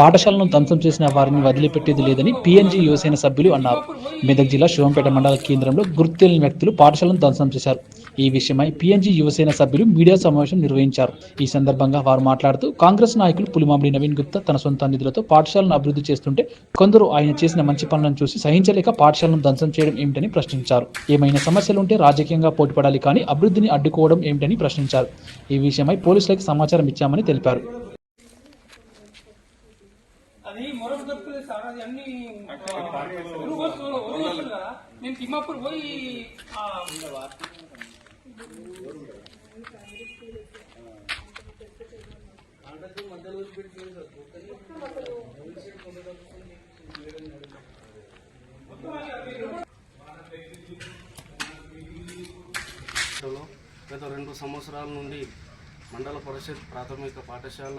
పాఠశాలను ధ్వంసం చేసిన వారిని వదిలిపెట్టేది లేదని పిఎన్జీ యువసేన సభ్యులు అన్నారు. మెదక్ జిల్లా శివంపేట మండల కేంద్రంలో గుర్తు వ్యక్తులు పాఠశాలను ధ్వంసం చేశారు. ఈ విషయమై పిఎన్జీ యువసేన సభ్యులు మీడియా సమావేశం నిర్వహించారు. ఈ సందర్భంగా వారు మాట్లాడుతూ కాంగ్రెస్ నాయకులు పులిమామిడి నవీన్ గుప్తా తన సొంత నిధులతో పాఠశాలను అభివృద్ధి చేస్తుంటే కొందరు ఆయన చేసిన మంచి పనులను చూసి సహించలేక పాఠశాలను ధ్వంసం చేయడం ఏమిటని ప్రశ్నించారు. ఏమైనా సమస్యలుంటే రాజకీయంగా పోటీపడాలి కానీ అభివృద్ధిని అడ్డుకోవడం ఏమిటని ప్రశ్నించారు. ఈ విషయమై పోలీసులకు సమాచారం ఇచ్చామని తెలిపారు. అది మొరలు దొరకలేదు సార్ అది అన్ని ఉరుగు వస్తువులు ఉరుగు వస్తువులు కదా. మేము తిమ్మాపూర్ పోయి గత రెండు సంవత్సరాల నుండి మండల పరిషత్ ప్రాథమిక పాఠశాల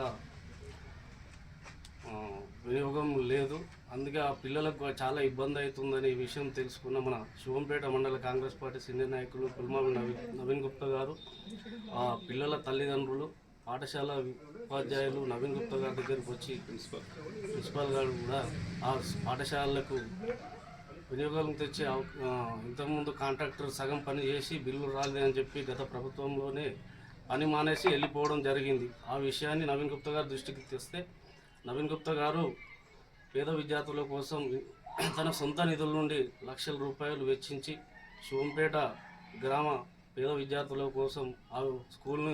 వినియోగం లేదు. అందుకే ఆ పిల్లలకు చాలా ఇబ్బంది అవుతుందనే విషయం తెలుసుకున్న మన శివంపేట మండల కాంగ్రెస్ పార్టీ సీనియర్ నాయకులు పుల్మావి నవీన్ నవీన్ గుప్తా గారు ఆ పిల్లల తల్లిదండ్రులు పాఠశాల ఉపాధ్యాయులు నవీన్ గుప్తా గారి దగ్గరికి వచ్చి ప్రిన్సిపల్ ప్రిన్సిపాల్ గారు కూడా ఆ పాఠశాలలకు వినియోగం తెచ్చి ఇంతకుముందు కాంట్రాక్టర్ సగం పని చేసి బిల్లు రాలేదని చెప్పి గత ప్రభుత్వంలోనే పని మానేసి వెళ్ళిపోవడం జరిగింది. ఆ విషయాన్ని నవీన్ గుప్తా గారి దృష్టికి తెస్తే నవీన్ గుప్తా గారు పేద విద్యార్థుల కోసం తన సొంత నిధుల నుండి లక్షల రూపాయలు వెచ్చించి శివంపేట గ్రామ పేద విద్యార్థుల కోసం ఆ స్కూల్ను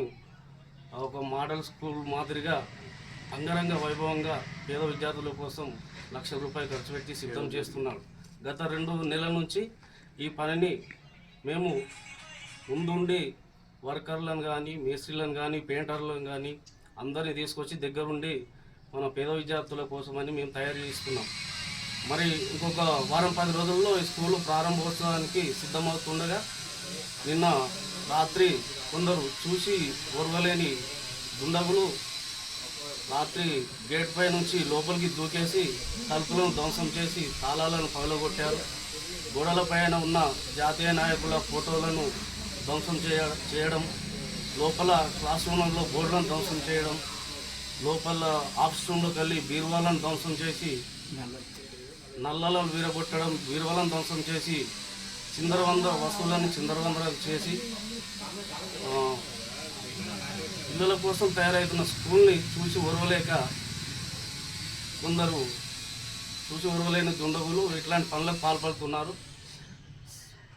ఒక మోడల్ స్కూల్ మాదిరిగా అంగరంగ వైభవంగా పేద విద్యార్థుల కోసం లక్ష రూపాయలు ఖర్చు పెట్టి సిద్ధం చేస్తున్నాడు గత రెండు నెలల నుంచి ఈ పనిని మేము ముందుండి వర్కర్లను కానీ మేస్త్రీలను కానీ పెయింటర్లను కానీ అందరినీ తీసుకొచ్చి దగ్గరుండి మన పేద విద్యార్థుల కోసమని మేము తయారు చేస్తున్నాం. మరి ఇంకొక వారం పది రోజుల్లో ఈ స్కూలు ప్రారంభోత్సవానికి సిద్ధమవుతుండగా నిన్న రాత్రి కొందరు చూసి ఓర్వలేని దుండగులు రాత్రి గేట్ పై నుంచి లోపలికి దూకేసి తలుపులను ధ్వంసం చేసి తాళాలను పగలగొట్టారు. గోడల పైన ఉన్న జాతీయ నాయకుల ఫోటోలను ధ్వంసం చేయ చేయడం లోపల క్లాస్ రూమ్లలో బోర్డులను ధ్వంసం చేయడం లోపల ఆఫీస్ రూమ్లోకి వెళ్ళి బీర్వాలను ధ్వంసం చేసి నల్లలో వీరగొట్టడం బీర్వాలను ధ్వంసం చేసి చిందరవందర వస్తువులను చిందరవందరాలు చేసి పిల్లల కోసం తయారవుతున్న స్కూల్ని చూసి ఓర్వలేక కొందరు చూసి ఓర్వలేని దుండగులు ఇట్లాంటి పనులకు పాల్పడుతున్నారు.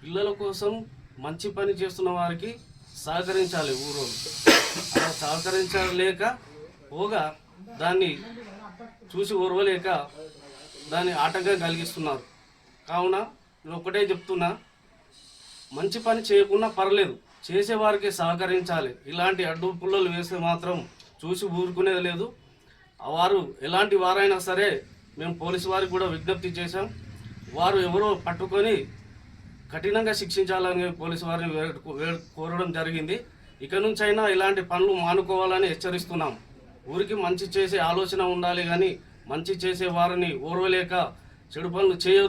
పిల్లల కోసం మంచి పని చేస్తున్న వారికి సహకరించాలి ఊరు అలా సహకరించలేక పోగా దాన్ని చూసి ఓర్వలేక దాన్ని ఆటంకం కలిగిస్తున్నారు. కావున నేను ఒకటే చెప్తున్నా మంచి పని చేయకున్నా పర్లేదు చేసేవారికి సహకరించాలి. ఇలాంటి అడ్డు పుల్లలు వేస్తే మాత్రం చూసి ఊరుకునేది లేదు. వారు ఎలాంటి వారైనా సరే మేము పోలీసు వారికి కూడా విజ్ఞప్తి చేశాం. వారు ఎవరో పట్టుకొని కఠినంగా శిక్షించాలని పోలీసు వారిని కోరడం జరిగింది. ఇక నుంచైనా ఇలాంటి పనులు మానుకోవాలని హెచ్చరిస్తున్నాం. ఊరికి మంచి చేసే ఆలోచన ఉండాలి కానీ మంచి చేసే వారిని ఓర్వలేక చెడు పనులు చేయొద్దు.